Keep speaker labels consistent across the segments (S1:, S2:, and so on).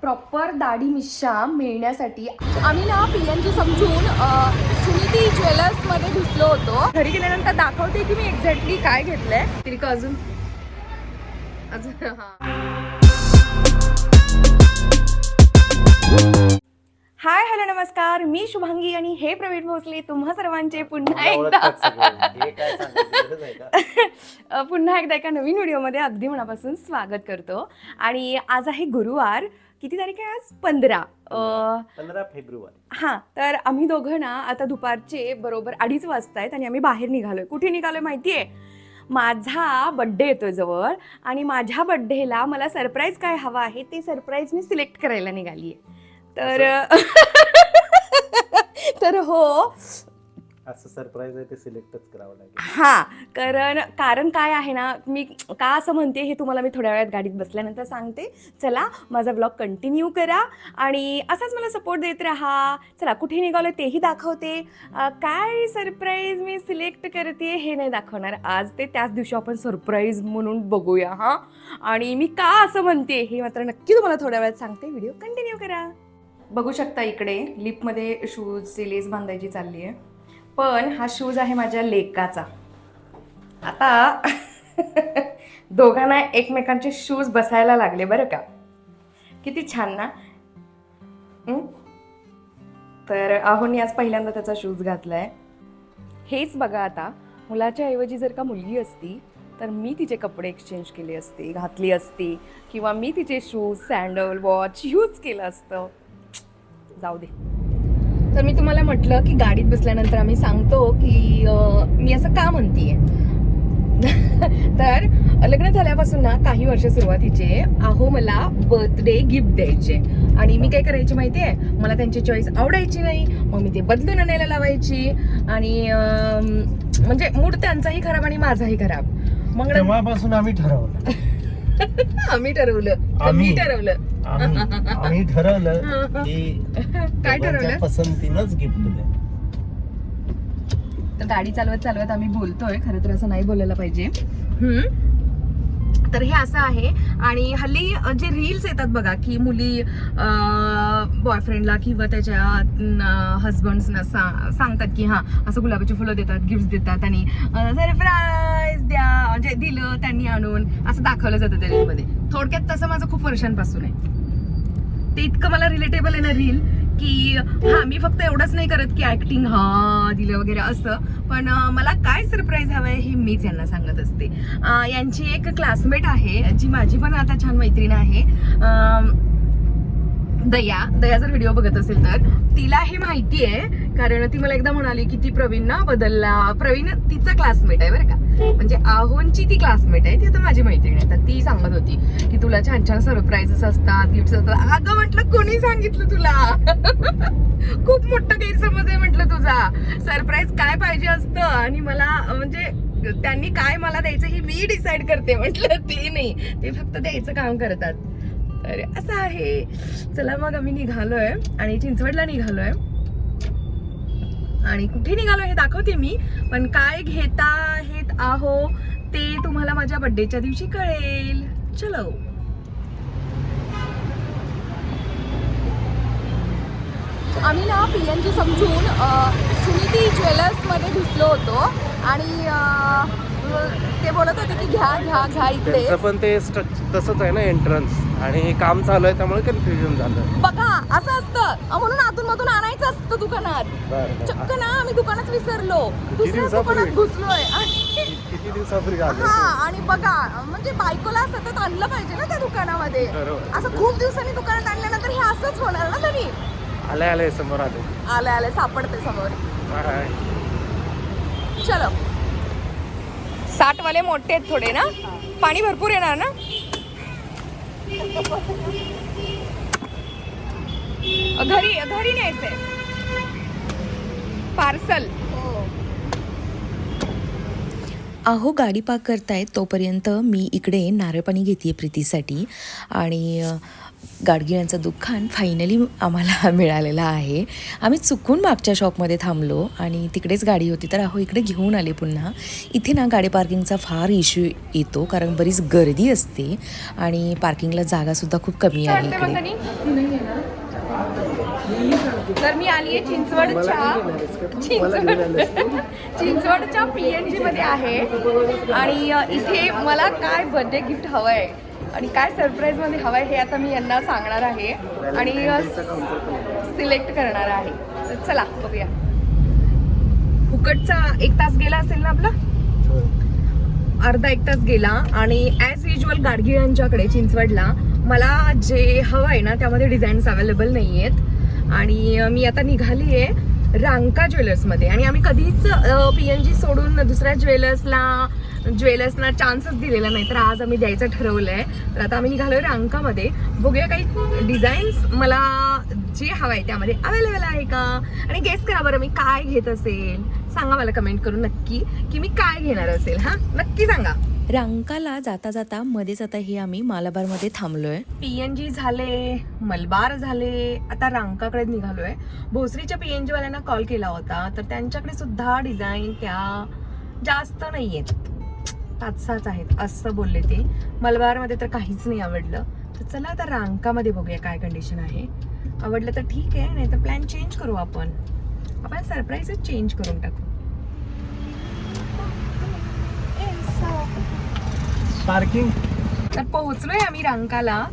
S1: Proper दाढी मिशा मिळण्यासाठी. आम्ही ना पी एन जी समजून सुनीती ज्वेलर्समध्ये घुसलो होतो. घरी गेल्यानंतर दाखवते की मी एक्झॅक्टली काय घेतलंय. तरी का अजून. अजून हा. हाय हॅलो नमस्कार. मी शुभांगी आणि हे प्रवीण भोसले. तुम्हा सर्वांचे पुन्हा एकदा पुन्हा एकदा एका नवीन व्हिडिओमध्ये अगदी मनापासून स्वागत करतो. आणि आज आहे गुरुवार. किती तारीख आहे आज? पंधरा.
S2: पंधरा फेब्रुवारी.
S1: हां तर आम्ही दोघं ना आता दुपारचे बरोबर अडीच वाजता आहेत आणि आम्ही बाहेर निघालोय. कुठे निघालोय माहिती आहे माझा बड्डे येतोय जवळ आणि माझ्या बड्डेला मला सरप्राईज काय हवं आहे ते सरप्राईज मी सिलेक्ट करायला निघाली आहे. तर तर हो
S2: असं सरप्राईज आहे ते सिलेक्टच करावं लागेल.
S1: हां कारण कारण काय आहे ना मी का असं म्हणते हे तुम्हाला मी थोड्या वेळात गाडीत बसल्यानंतर सांगते. चला माझा ब्लॉग कंटिन्यू करा आणि असाच मला सपोर्ट देत राहा. चला कुठे निघालो तेही दाखवते. अं, काय सरप्राईज मी सिलेक्ट करते हे नाही दाखवणार. आज ते त्याच दिवशी आपण सरप्राईज म्हणून बघूया हां. आणि मी का असं म्हणते हे मात्र नक्की तुम्हाला थोड्या वेळात सांगते. व्हिडिओ कंटिन्यू करा. बघू शकता इकडे लिपमध्ये शूजची लेस बांधायची चालली आहे पण हा शूज आहे माझ्या लेकाचा. आता दोघांना एकमेकांचे शूज बसायला लागले बरं का. किती छान ना. तर आहोनी आज पहिल्यांदा त्याचा शूज घातला आहे हेच बघा आता मुलाच्या ऐवजी जर का मुलगी असती तर मी तिचे कपडे एक्सचेंज केले असते घातली असती किंवा मी तिचे शूज सँडल वॉच यूज केलं असतं. जाऊ दे. तर मी तुम्हाला म्हटलं की गाडीत बसल्यानंतर आम्ही सांगतो की मी असं का म्हणतीये? तर लग्न झाल्यापासून ना काही वर्ष सुरुवातीचे अहो मला बर्थडे गिफ्ट द्यायचे. आणि मी काय करायची माहितीये? मला त्यांची चॉईस आवडायची नाही. मग मी ते बदलून आणायला लावायची. आणि म्हणजे मूड त्यांचाही खराब आणि माझाही खराब. मग
S2: तेव्हापासून आम्ही ठरवलं.
S1: आम्ही ठरवलं.
S2: आम्ही?
S1: ठरवलं.
S2: आम्ही. आम्ही ठरवलं की
S1: काय ठरवलं?
S2: पसंतीनंच गिफ्ट द्या
S1: तर गाडी चालवत चालवत आम्ही बोलतोय खरं तर असं नाही बोलायला पाहिजे. हम्म. तर हे असं आहे. आणि हल्ली जे रील्स येतात बघा की मुली बॉयफ्रेंडला किंवा त्याच्या हजबंड्सना सांगतात की हां असं गुलाबाची फुलं देतात गिफ्ट देतात आणि सरप्राईज द्या म्हणजे दिलं त्यांनी आणून असं दाखवलं जातं त्या रीलमध्ये थोडक्यात तसं माझं खूप वर्षांपासून आहे. ते इतकं मला रिलेटेबल आहे ना रील की हा मी फक्त एवढंच नाही करत की ऍक्टिंग हा दिलं वगैरे असं. पण मला काय सरप्राईज हवं आहे हे मीच यांना सांगत असते. यांची एक क्लासमेट आहे जी माझी पण आता छान मैत्रीण आहे. दया दया जर व्हिडिओ बघत असेल तर तिला हे माहिती आहे कारण ती मला एकदा म्हणाली की ती प्रवीण ना बदलला. प्रवीण तिचा क्लासमेट आहे बरं का. म्हणजे आहोंची ती क्लासमेट आहे ती आता माझी मैत्रीण आहे. तर ती सांगत होती की तुला छान छान सरप्राईजेस असतात गिफ्ट असतात. अगं म्हटलं कोणी सांगितलं तुला? खूप मोठं गैरसमज आहे म्हटलं तुझा. सरप्राईज काय पाहिजे असतं? आणि मला म्हणजे त्यांनी काय मला द्यायचं हे मी डिसाईड करते म्हटलं. ते नाही. ते फक्त द्यायचं काम करतात. अरे असं आहे. चला मग आम्ही निघालोय आणि चिंचवडला निघालोय. आणि कुठे निघालो हे दाखवते मी पण काय घेता आहेत आहो ते तुम्हाला माझ्या बर्थडेच्या दिवशी कळेल. चलो. आम्ही ना पी एन जी समजून सुनीती ज्वेलर्समध्ये घुसलो होतो आणि ते बोलत होते की घ्या घ्या घ्या इकडे
S2: त्यांचं पण ते स्ट्रक्चर तसंच आहे ना एंट्रन्स आणि काम चालू आहे त्यामुळे कन्फ्युजन झालं.
S1: बघा असं असतं. अ, म्हणून आतून मधून आणायचं असतं दुकानात.
S2: बरं
S1: चक्क. ना आम्ही दुकानात विसरलो. दुसऱ्या
S2: दिवसापूर्वी?
S1: दुकानात घुसलोय. आणि-
S2: किती दिवसापूर्वी आलं
S1: हा आणि बघा म्हणजे बायकोला सतत आणलं पाहिजे ना त्या दुकानामध्ये.
S2: बरोबर.
S1: असं खूप दिवसांनी दुकानात आणल्यानंतर हे असंच होणार ना तरी
S2: आले आले समोर आले.
S1: आले आले सापडते समोर.
S2: बाय.
S1: चलो. साठ वाले मोठे आहेत थोडे ना? पाणी भरपूर येणार ना? घरी घरी न्यायचंय. पार्सल.
S3: अहो गाडी पार्क करतायत तोपर्यंत मी इकडे नारळ पाणी घेते प्रीतीसाठी. आणि गाडगिळांचं दुकान फायनली आम्हाला मिळालेलं आहे. आम्ही चुकून मागच्या शॉपमध्ये थांबलो आणि तिकडेच गाडी होती. तर अहो इकडे घेऊन आले पुन्हा. इथे ना गाडी पार्किंगचा फार इश्यू येतो कारण बरीच गर्दी असते आणि पार्किंगला जागासुद्धा खूप कमी आहे इकडे?
S1: तर मी आली आहे चिंचवडच्या चिंचवड चिंचवडच्या पी एन जी मध्ये आहे. आणि इथे मला काय बर्थडे गिफ्ट हवं आहे आणि काय सरप्राईजमध्ये हवं आहे हे आता मी यांना सांगणार आहे. आणि सिलेक्ट करणार आहे. तर चला बघूया. फुकटचा एक तास गेला असेल ना आपला? अर्धा एक तास गेला आणि ॲज युजल गाडगिळांच्याकडे चिंचवडला. मला जे हवं आहे ना त्यामध्ये डिझाईन्स अवेलेबल नाही आहेत आणि मी आता निघाली आहे रांका ज्वेलर्समध्ये. आणि आम्ही कधीच पी एन जी सोडून दुसऱ्या ज्वेलर्सला ज्वेलर्सना चान्सच दिलेला नाही. तर आज आम्ही द्यायचं ठरवलं आहे तर आता आम्ही निघालो रांकामध्ये. बघूया काही डिझाईन्स मला जे हवं आहे त्यामध्ये अवेलेबल आहे का? आणि गेस करा बरं मी काय घेत असेल. सांगा मला कमेंट करून नक्की की मी काय घेणार असेल हां? नक्की सांगा.
S3: रांकाला जाता जाता मध्येच आता हे आम्ही मालाबारमध्ये थांबलोय.
S1: पीएनजी झाले मलबार झाले आता रांकाकडे निघालोय. भोसरीच्या पीएनजी वाल्यांना कॉल केला होता तर त्यांच्याकडे सुद्धा डिझाईन त्या जास्त नाही आहेत पाच आहेत असं बोलले ते. मलबारमध्ये तर काहीच नाही आवडलं. तर चला आता रांकामध्ये बघूया काय कंडिशन आहे. आवडलं तर ठीक आहे नाही तर प्लॅन चेंज करू आपण. आपण सरप्राईजच चेंज करून टाकू.
S2: पार्किंग
S1: तर पोहोचलोय आम्ही रांकाला.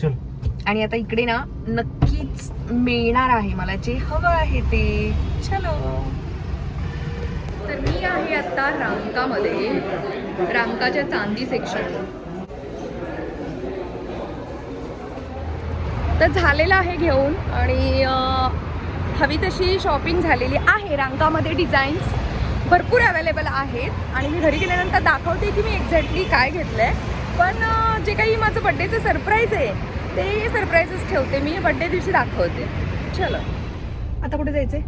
S2: चल.
S1: आणि आता इकडे ना नक्कीच मिळणार आहे मला जे हवं आहे ते. चलो. तर मी आहे आता रांकामध्ये रांकाच्या चांदी सेक्शन तर झालेलं आहे घेऊन आणि हवी तशी शॉपिंग झालेली आहे रांकामध्ये डिझाईन्स भरपूर अवेलेबल आहेत. आणि मी घरी गेल्यानंतर दाखवते की मी एक्झॅक्टली काय घेतलं आहे पण जे काही माझं बड्डेचं सरप्राईज आहे ते सरप्राईजच ठेवते मी. बड्डे दिवशी दाखवते. चलो. आता कुठे जायचंय?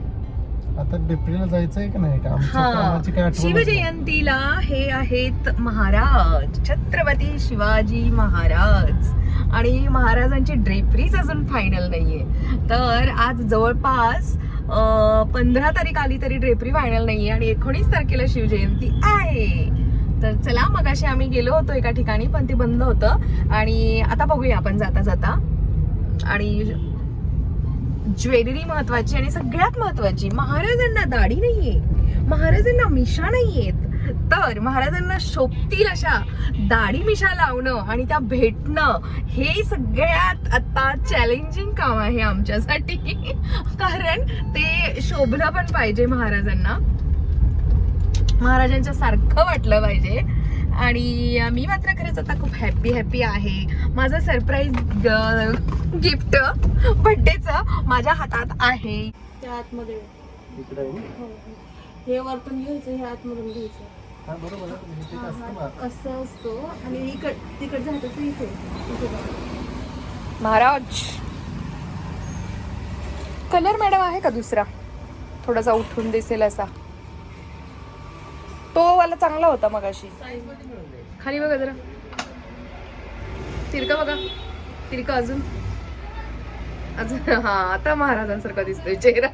S2: आता डिप्रीला जायचंय का नाही? का
S1: हा. शिवजयंतीला हे आहेत महाराज. छत्रपती शिवाजी महाराज. आणि महाराजांची ड्रेपरीच अजून फायनल नाहीये. तर आज जवळपास पंधरा तारीख आली तरी ड्रेपरी फायनल आहे आणि एकोणीस तारखेला शिवजयंती आहे. तर चला मग असे आम्ही गेलो होतो एका ठिकाणी पण ते बंद होतं. आणि आता बघूया आपण जाता जाता. आणि ज्वेलरी महत्वाची आणि सगळ्यात महत्वाची महाराजांना दाढी नाहीये. महाराजांना मिशा नाहीयेत. तर महाराजांना शोभतील अशा दाढी मिशा लावणं आणि त्या भेटणं हे सगळ्यात आता चॅलेंजिंग काम आहे आमच्यासाठी. कारण ते शोभलं पण पाहिजे महाराजांना. महाराजांच्या सारखं वाटलं पाहिजे. आणि मी मात्र खरंच आता खूप हॅपी हॅपी आहे. माझं सरप्राईज गिफ्ट बर्थडेचं माझ्या हातात आहे.
S4: त्या आतमध्ये.
S2: इकडे आहे ना?
S4: हे वरतून घ्यायचं हे आतमधून घ्यायचं.
S2: हा, बरोबर आहे. असतं ना.
S4: असं असतो. आणि इकड तिकडच्या हाताचं इथे इथे बघा.
S1: महाराज. कलर मॅडम आहे का दुसरा? थोडासा उठून दिसेल असा. तो वाला चांगला होता मगाशी. खाली बघा जरा. तिरका बघा. तिरका अजून. अजून हा आता महाराजांसारखा दिसतोय चेहरा.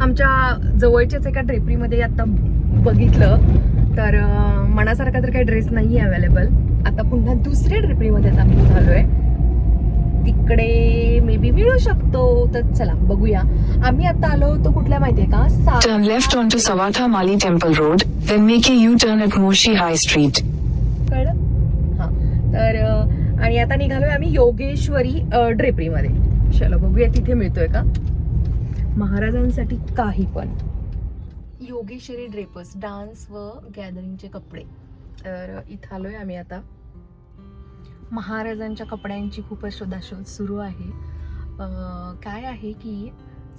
S1: आमच्या जवळच्याच एका ड्रेपरीमध्ये आता बघितलं तर मनासारखा तर काही ड्रेस नाही आहे अवेलेबल आता पुन्हा दुसऱ्या ड्रेपरीमध्ये आता आम्ही निघालोय तिकडे मे बी मिळू शकतो तर चला बघूया. आम्ही आता आलो होतो कुठल्या माहितीये का? सा
S5: Turn left onto Sawatha Mali Temple Road, then make a U-turn at Moshi High Street.
S1: कळलं? हा. तर आणि आता निघालोय आम्ही योगेश्वरी ड्रेपरीमध्ये चलो बघूया तिथे मिळतोय का? महाराजांसाठी काही पण. योगेश्वरी ड्रेपर्स डान्स व गॅदरिंगचे कपडे. तर इथं आलोय आम्ही आता. महाराजांच्या कपड्यांची खूपच शोधाशोध सुरू आहे. काय आहे की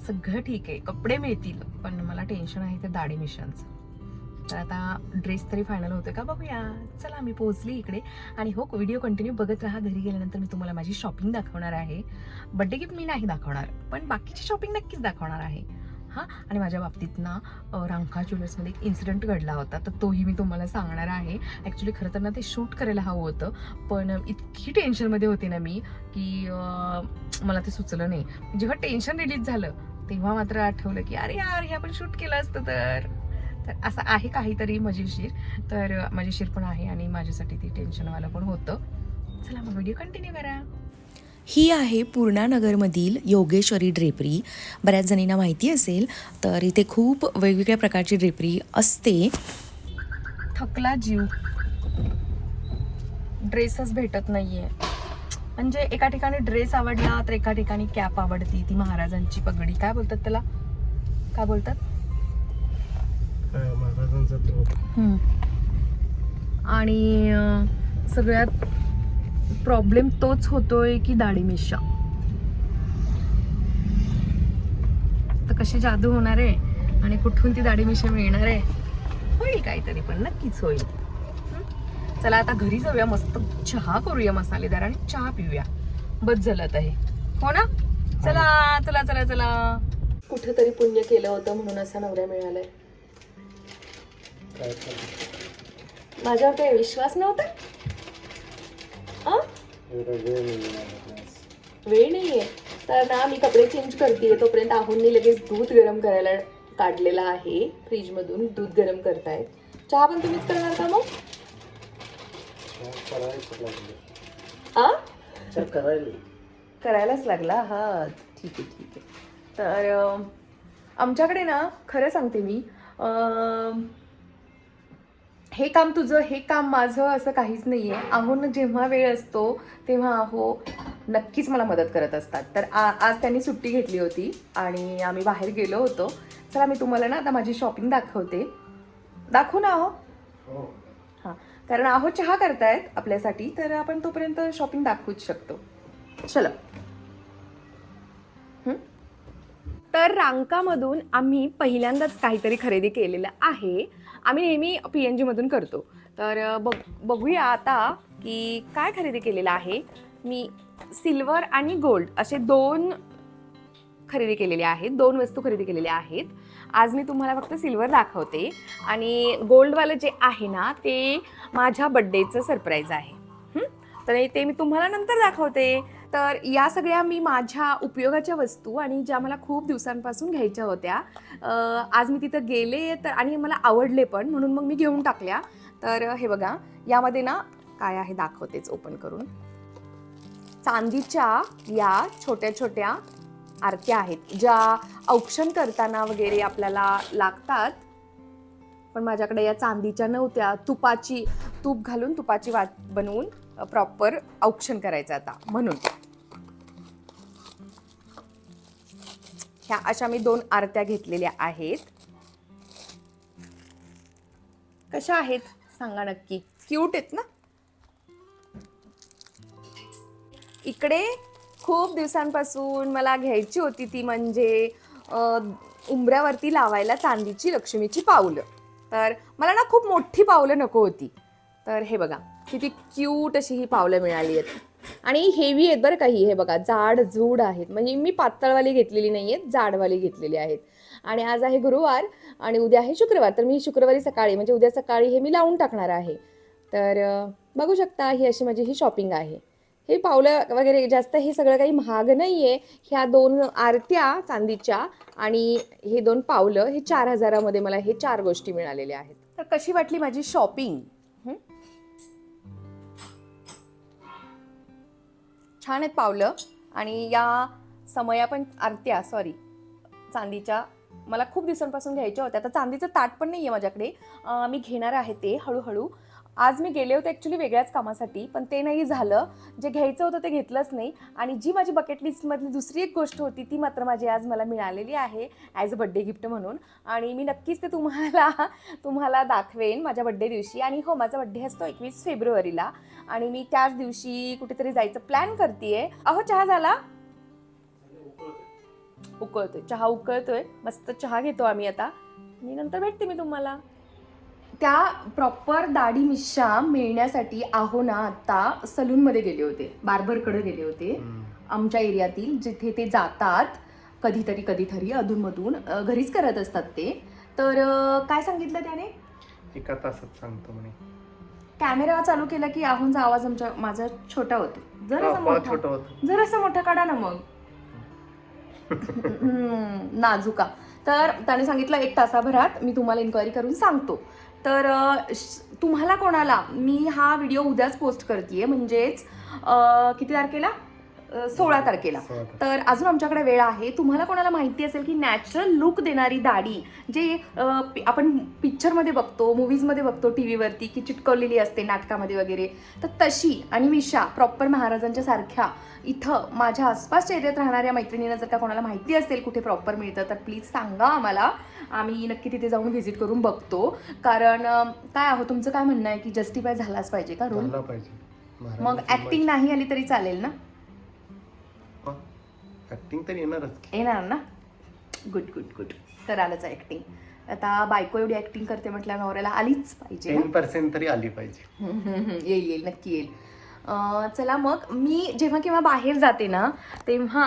S1: सगळं ठीक आहे. कपडे मिळतील पण मला टेन्शन आहे ते दाढी मिशनचं तर आता ड्रेस तरी फायनल होतोय का बघूया. चला मी पोहोचली इकडे. आणि हो व्हिडिओ कंटिन्यू बघत राहा. घरी गेल्यानंतर मी तुम्हाला माझी शॉपिंग दाखवणार आहे. बड्डे गिफ्ट मी नाही दाखवणार पण बाकीची शॉपिंग नक्कीच दाखवणार आहे. हां? आणि माझ्या बाबतीत ना रांखा ज्वेलर्समध्ये एक इन्सिडेंट घडला होता. तर तोही मी तुम्हाला सांगणार आहे. ॲक्च्युली खरं तर ना ते शूट करायला हवं होतं. पण इतकी टेन्शनमध्ये होते ना मी की मला ते सुचलं नाही. जेव्हा टेन्शन रिलीज झालं तेव्हा मात्र आठवलं की अरे यार हे आपण शूट केलं असतं तर. तर असं आहे काहीतरी मजेशीर तर मजेशीर पण आहे आणि माझ्यासाठी ते टेन्शनवालं पण होतं. चला मग व्हिडिओ कंटिन्यू करा.
S3: ही आहे पूर्णा नगरमधील योगेश्वरी ड्रेपरी. बऱ्याच जणींना माहिती असेल तर इथे खूप वेगवेगळ्या प्रकारची ड्रेपरी असते.
S1: थकला जीव. ड्रेसच भेटत नाहीये. म्हणजे एका ठिकाणी ड्रेस आवडला तर एका ठिकाणी कॅप आवडती. ती महाराजांची पगडी. काय बोलतात त्याला? काय बोलतात?
S2: महाराजांचा तो.
S1: आणि सगळ्यात प्रॉब्लेम तोच होतोय की दाढी मिशा तर कशी जादू होणार आहे? आणि कुठून ती दाढी मिशा मिळणार आहे? होईल काहीतरी पण नक्कीच होईल. हं? चला आता घरी जाऊया मस्त चहा करूया मसालेदार आणि चहा पिऊया. बस झालं आता हे हो ना? चला चला चला चला. कुठेतरी पुण्य केलं होतं म्हणून असा नवरा मिळालाय. माझ्यावर काही विश्वास नव्हता?
S2: वेळ नाही
S1: नाहीये. तर ना मी कपडे चेंज करते तोपर्यंत आहोंनी लगेच दूध गरम करायला काढलेला आहे. फ्रीज मधून दूध गरम करतायत. चहा पण तुम्हीच करणार का मग? करायलाच लागला. हा ठीक आहे ठीक आहे. तर आमच्याकडे ना खरं सांगते मी हे काम तुझं हे काम माझं असं काहीच नाही आहे आहोनं जेव्हा वेळ असतो तेव्हा आहो नक्कीच मला मदत करत असतात. तर आ आज त्यांनी सुट्टी घेतली होती आणि आम्ही बाहेर गेलो होतो. चला मी तुम्हाला ना आता माझी शॉपिंग दाखवते. दाखवू ना अहो.
S2: हो.
S1: हां. कारण आहो चहा करतायत आपल्यासाठी तर आपण तोपर्यंत शॉपिंग दाखवूच शकतो. चलो? तर रांकामधून आम्ही पहिल्यांदाच काहीतरी खरेदी केलेलं आहे. आम्ही नेहमी पी एन जीमधून करतो. तर बघ बघूया आता की काय खरेदी केलेलं आहे. मी सिल्वर आणि गोल्ड असे दोन खरेदी केलेले आहेत. दोन वस्तू खरेदी केलेल्या आहेत. आज मी तुम्हाला फक्त सिल्वर दाखवते. आणि गोल्डवालं जे आहे ना ते माझ्या बड्डेचं सरप्राईज आहे. तर ते मी तुम्हाला नंतर दाखवते. तर या सगळ्या मी माझ्या उपयोगाच्या वस्तू आणि ज्या मला खूप दिवसांपासून घ्यायच्या होत्या आज मी तिथं गेले तर आणि मला आवडले पण म्हणून मग मी घेऊन टाकल्या. तर हे बघा यामध्ये ना काय आहे दाखवतेच ओपन करून. चांदीच्या या छोट्या छोट्या आरत्या आहेत ज्या औक्षण करताना वगैरे आपल्याला लागतात. पण माझ्याकडे या चांदीच्या नव्हत्या. तुपाची तूप घालून तुपाची वाट बनवून प्रॉपर औक्षण करायचं आता म्हणून. ह्या अशा मी दोन आरत्या घेतलेल्या आहेत. कशा आहेत? सांगा नक्की. क्यूट आहेत ना? इकडे खूप दिवसांपासून मला घ्यायची होती ती म्हणजे उंबऱ्यावरती लावायला चांदीची लक्ष्मीची पावलं. तर मला ना खूप मोठी पावलं नको होती. तर हे बघा किती क्यूट अशी ही पावलं मिळाली आहेत. आणि हेवी आहेत बरं काही हे. बघा जाड जूड आहेत. म्हणजे मी पातळवाली घेतलेली नाही आहेत जाडवाली घेतलेली आहेत. आणि आज आहे गुरुवार आणि उद्या आहे शुक्रवार. तर मी शुक्रवारी सकाळी म्हणजे उद्या सकाळी हे मी लावून टाकणार आहे. तर बघू शकता ही अशी माझी ही शॉपिंग आहे. हे पावलं वगैरे जास्त हे सगळं काही महाग नाही आहे ह्या दोन आरत्या चांदीच्या आणि हे दोन पावलं हे चार हजारामध्ये मला हे चार गोष्टी मिळालेल्या आहेत. तर कशी वाटली माझी शॉपिंग? छान आहेत पावलं. आणि या समया पण आरत्या सॉरी चांदीच्या मला खूप दिवसांपासून घ्यायच्या होत्या. आता चांदीचं ताट पण नाही आहे माझ्याकडे मी घेणार आहे ते हळूहळू. आज मी गेले होते ॲक्च्युली वेगळ्याच कामासाठी पण ते नाही झालं. जे घ्यायचं होतं ते घेतलंच नाही. आणि जी माझी बकेट लिस्टमधली दुसरी एक गोष्ट होती ती मात्र माझी आज मला मिळालेली आहे ॲज अ बड्डे गिफ्ट म्हणून. आणि मी नक्कीच ते तुम्हाला तुम्हाला दाखवेन माझ्या बड्डे दिवशी. आणि हो माझा बड्डे असतो एकवीस फेब्रुवारीला. आणि मी त्याच दिवशी कुठेतरी जायचं प्लॅन करते अहो चहा झाला? उकळतोय. चहा उकळतोय. मस्त चहा घेतो आम्ही आता. आणि नंतर भेटते मी तुम्हाला. त्या प्रॉपर दाढी मिशा मिळण्यासाठी आहो ना आता सलूनमध्ये गेले होते. बार्बरकडे गेले होते. आमच्या एरियातील जिथे ते जातात कधीतरी कधीतरी अधूनमधून घरीच करत असतात ते. तर काय सांगितलं त्याने?
S2: एका तासात सांगतो म्हणे.
S1: कॅमेरा चालू केला की आहोंचा आवाज आमच्या माझा छोटा होतो. जरासा
S2: हा,
S1: मोठा. जरासा मोठा काढा ना मग. नाजुका. तर त्याने सांगितलं एक तासाभरात मी तुम्हाला इन्क्वायरी करून सांगतो. तर तुम्हाला कोणाला मी हा व्हिडिओ उद्याच पोस्ट करते म्हणजे किती तारखेला? सोळा तारखेला. तर अजून आमच्याकडे वेळ आहे. तुम्हाला कोणाला माहिती असेल की नॅचरल लुक देणारी दाढी जे आपण पिक्चरमध्ये बघतो मूवीजमध्ये बघतो टी व्हीवरती की चिटकवलेली असते नाटकामध्ये वगैरे तर तशी आणि मिशा प्रॉपर महाराजांच्या सारख्या इथं माझ्या आसपासच्या एरियात राहणाऱ्या मैत्रिणींना जर का कोणाला माहिती असेल कुठे प्रॉपर मिळतं तर प्लीज सांगा आम्हाला. आम्ही नक्की तिथे जाऊन व्हिजिट करून बघतो. कारण काय आहो तुमचं काय म्हणणं आहे की जस्टिफाय झालाच पाहिजे का रोल मग ऍक्टिंग नाही आली तरी चालेल ना?
S2: ऍक्टिंग तर येणारच
S1: येणार ना? गुड गुड गुड करायलाच ऍक्टिंग आता बायको एवढी ऍक्टिंग करते म्हटल्या नवऱ्याला आलीच पाहिजे ना?
S2: टेन पर्सेंट तरी आली पाहिजे.
S1: हम्म, हम्म, हम्म. येईल येईल. नक्की येईल. अं, चला मग मी जेव्हा केव्हा बाहेर जाते ना तेव्हा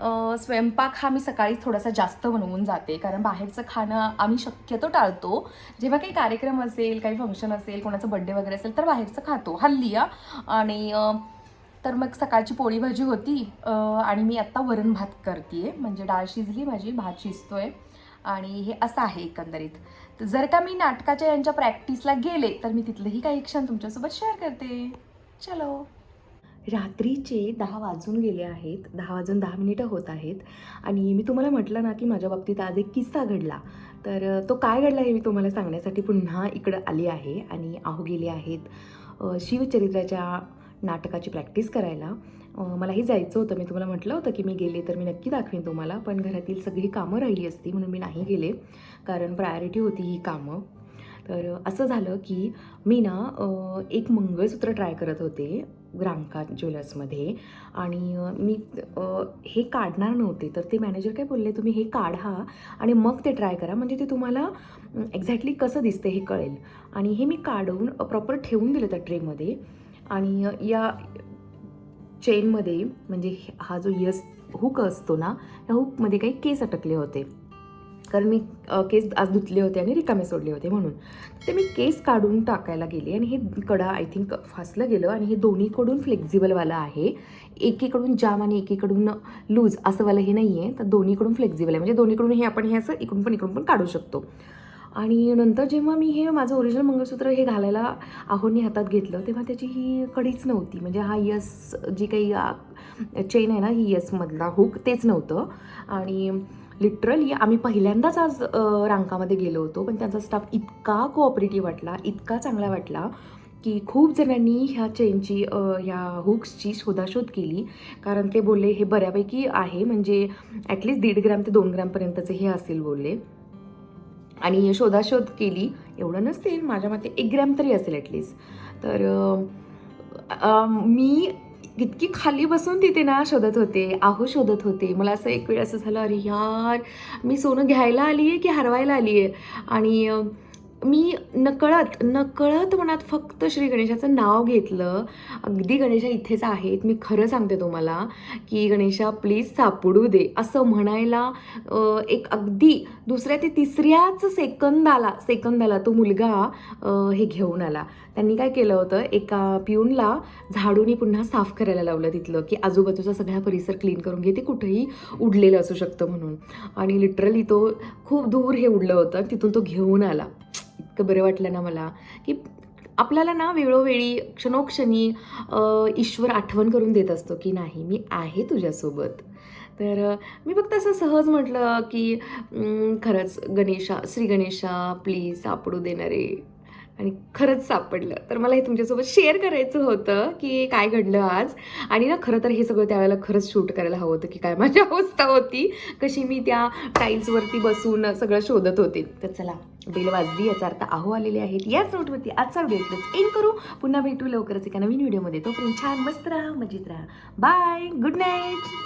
S1: अं, स्वयंपाक हा मी सकाळीच थोडासा जास्त बनवून जाते. कारण बाहेरचं खाणं आम्ही शक्यतो टाळतो. जेव्हा काही कार्यक्रम असेल काही फंक्शन असेल कोणाचं बड्डे वगैरे असेल तर बाहेरचं खातो. हल्ली आणि अं, तर मग सकाळची पोळी भाजी होती आणि मी आत्ता वरण भात करते म्हणजे डाळ शिजली माझी भात शिजतोय. आणि हे असं आहे एकंदरीत. तर जर का मी नाटकाच्या यांच्या प्रॅक्टिसला गेले तर मी तिथलेही काही क्षण तुमच्यासोबत शेअर करते. चलो. रात्रीचे दहा वाजून गेले आहेत. दहा वाजून दहा मिनिटं होत आहेत. आणि मी तुम्हाला म्हटलं ना की माझ्या बाबतीत आज एक किस्सा घडला. तर तो काय घडला हे मी तुम्हाला सांगण्यासाठी पुन्हा इकडं आली आहे. आणि आहो गेले आहेत शिवचरित्राच्या नाटकाची प्रॅक्टिस करायला. मलाही जायचं होतं. मी तुम्हाला म्हटलं होतं की मी गेले तर मी नक्की दाखवेन तुम्हाला. पण घरातील सगळी कामं राहिली असती म्हणून मी नाही गेले. कारण प्रायोरिटी होती ही कामं. तर असं झालं की मी ना एक मंगळसूत्र ट्राय करत होते ग्रामका ज्वेलर्समध्ये आणि मी हे काढणार नव्हते. तर ते मॅनेजर काय बोलले तुम्ही हे काढा आणि मग ते ट्राय करा. म्हणजे ते तुम्हाला एक्झॅक्टली कसं दिसते हे कळेल. आणि हे मी काढून प्रॉपर ठेवून दिलं त्या ट्रेमध्ये आणि या चेनमध्ये म्हणजे हा जो यस हुक असतो ना या हुकमध्ये काही केस अटकले होते. कारण मी केस आज धुतले होते आणि रिकामे सोडले होते म्हणून. ते मी केस काढून टाकायला गेले आणि हे कडा आय थिंक फासलं गेलं आणि हे दोन्हीकडून फ्लेक्झिबलवालं आहे. एकीकडून जाम आणि एकीकडून लूज असंवालं हे नाही आहे तर दोन्हीकडून फ्लेक्झिबल आहे. म्हणजे दोन्हीकडून हे आपण हे असं इकडून पण इकडून पण काढू शकतो. आणि नंतर जेव्हा मी हे माझं ओरिजिनल मंगळसूत्र हे घालायला आहोनी हातात घेतलं तेव्हा त्याची ही कडीच नव्हती. म्हणजे हा यस जी काही चेन आहे ना ही यसमधला हुक तेच नव्हतं. आणि लिटरली आम्ही पहिल्यांदाच आज रांकामध्ये गेलो होतो पण त्यांचा स्टाफ इतका कोऑपरेटिव्ह वाटला इतका चांगला वाटला की खूप जणांनी ह्या चेनची ह्या हुक्सची शोधाशोध केली. कारण ते बोलले हे बऱ्यापैकी आहे म्हणजे ॲटलिस्ट दीड ग्रॅम ते दोन ग्रॅमपर्यंतचे हे असेल बोलले. आणि शोधाशोध केली. एवढं नसतील माझ्या मते एक ग्रॅम तरी असेल ॲटलिस्ट तर मी इतकी खाली बसून तिथे ना शोधत होते आहो शोधत होते. मला असं एक वेळ असं झालं अरे यार मी सोनं घ्यायला आली आहे की हरवायला आली आहे आणि मी नकळत नकळत मनात फक्त श्री गणेशाचं नाव घेतलं. अगदी गणेशा इथेच आहेत. मी खरं सांगते तुम्हाला की गणेशा प्लीज सापडू दे. असं म्हणायला एक अगदी दुसऱ्या ते तिसऱ्याच सेकंदाला सेकंदाला तो मुलगा हे घेऊन आला. त्यांनी काय केलं होतं एका पिऊनला झाडूनी पुन्हा साफ करायला लावलं तिथलं की आजूबाजूचा सगळा परिसर क्लीन करून घे ते कुठेही उडलेलं असू शकतं म्हणून. आणि लिटरली तो खूप दूर हे उडलं होतं तिथून तो घेऊन आला. इतकं बरं वाटलं ना मला की आपल्याला ना वेळोवेळी क्षणोक्षणी ईश्वर आठवण करून देत असतो की नाही मी आहे तुझ्यासोबत. तर मी फक्त असं सहज म्हटलं की खरंच गणेशा श्री गणेशा प्लीज सापडू देणारे आणि खरंच सापडलं. तर मला हे तुमच्यासोबत शेअर करायचं होतं की काय घडलं आज. आणि ना खरं तर हे सगळं त्यावेळेला खरंच शूट करायला हवं होतं की काय माझी अवस्था होती. कशी मी त्या टाईल्सवरती बसून सगळं शोधत होते. तर चला बेल वाजली याचा अर्थ आहो आलेले आहेत. याच नोटवरती आजचा व्हिडिओ इकडेच एंड करू. पुन्हा भेटू लवकरच एका नवीन व्हिडिओमध्ये तोपर्यंत छान मस्त राहा मजेत राहा. Bye good night